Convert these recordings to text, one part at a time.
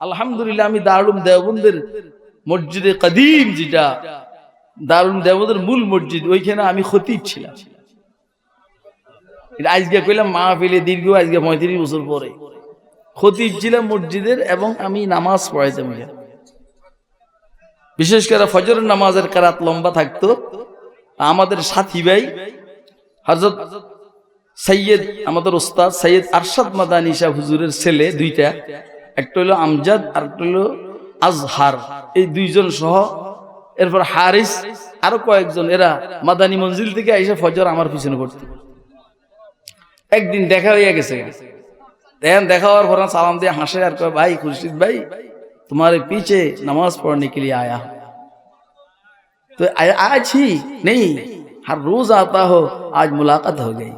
আলহামদুলিল্লাহ, আমি দারুম দেওবন্দের মসজিদে কদিম যেটা দারুম দেওবন্দের মূল মসজিদ, ওইখানে আমি খতিব ছিলাম। আজকে কইলাম মা ফেলে দীর্ঘ, আজকে পঁয়ত্রিশ বছর পরে। খতিব ছিলাম মসজিদের এবং আমি নামাজ পড়াইতাম। বিশেষ করে ফজরের নামাজের কারাত লম্বা থাকতো। আমাদের সাথী ভাই হজরত সৈয়দ আমাদের ওস্তাদ সৈয়দ আরশাদ মাদানী শাহ হুজুরের ছেলে দুইটা। একটা হলো আমজাদ আর একটা হলো আজহার। এই দুইজন সহ এরপর হারিস আরও কয়েকজন, এরা মাদানী মঞ্জিল থেকে এসে ফজর আমার পিছনে করত একদিন দেখা হইয়া গেছে। দেখেন, দেখা হওয়ার পর সালাম দিয়ে হাসে আর কয়, ভাই খুরশিদ ভাই, তোমার পিছে নামাজ পড়নে কে লিয়ে আয়া? তো আজ হি নেই। আর রোজ আতা হো, আজ মুলাকাত হয়ে গেই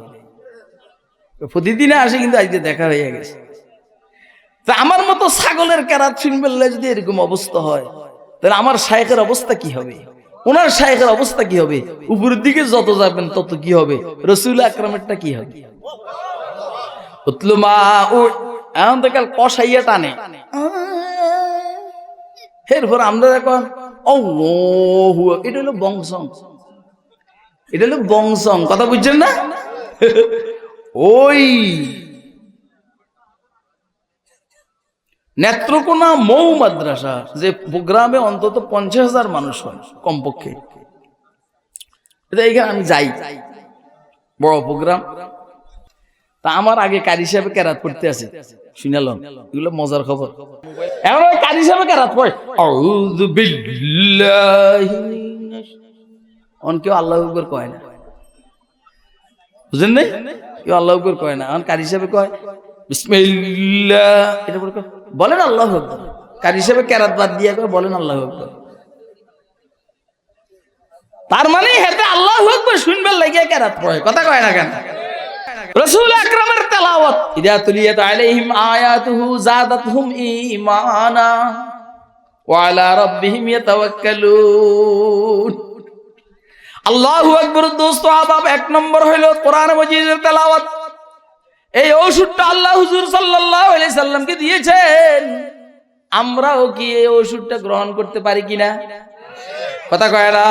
প্রতিদিনে আসে কিন্তু আজকে দেখা হইয়া গেছে। তা আমার মতো ছাগলের কেরাত শুনবেলে যদি এরকম অবস্থা হয়, তাহলে আমার শায়েখের অবস্থা কি হবে? ওনার শায়েখের অবস্থা কি হবে? উপরের দিকে যত যাবেন, তত কি হবে? রসুল আকরামেরটা কি হবে? এখন টানে। এরপর আমরা ও এটা হলো বংশং এটা হলো বংশং কথা বুঝছেন না? ওই নেত্রকোনা মৌ মাদ্রাসা, যে প্রোগ্রামে অন্তত পঞ্চাশ হাজার মানুষ হয়, কমপক্ষে। এইখানে আমি যাই। বড় প্রোগ্রাম। তা আমার আগে কারি সাহেব কেরাত পড়তে আছে। শুনালাম এগুলো মজার খবর। এখন ওই কারি সাহেব কেরাত পড়ে। অন কেউ আল্লাহ আকবার কয় না। বুঝলেন নাই? কেউ আল্লাহ আকবার কয় না। এখন কারি সাহেব কয়, বিসমিল্লাহ। এটা বলে বলেন আল্লাহ আকবার। কারি সাহেব কেরাত বাদ দিয়ে বলেন আল্লাহ আকবার। তার মানে হেতে আল্লাহ আকবার শুনবার লাগিয়ে কেরাত পড়ে। কথা কয় না কেন? রসুল আকরামের ইদা তুলিয়াত আলাইহিম আয়াতুহু জাদাতহুম ঈমানা ওয়া আলা রাব্বিহিম ইয়াতাওয়াক্কালুন। আল্লাহু আকবার দোস্ত এক নম্বর হইল কোরআন মজিদের তেলাওয়াত। এই ওষুধটা আল্লাহ হুজুর সাল্লাহামকে সাল্লামকে দিয়েছেন। আমরাও কি এই ওষুধটা গ্রহণ করতে পারি কিনা? কথা কয় না?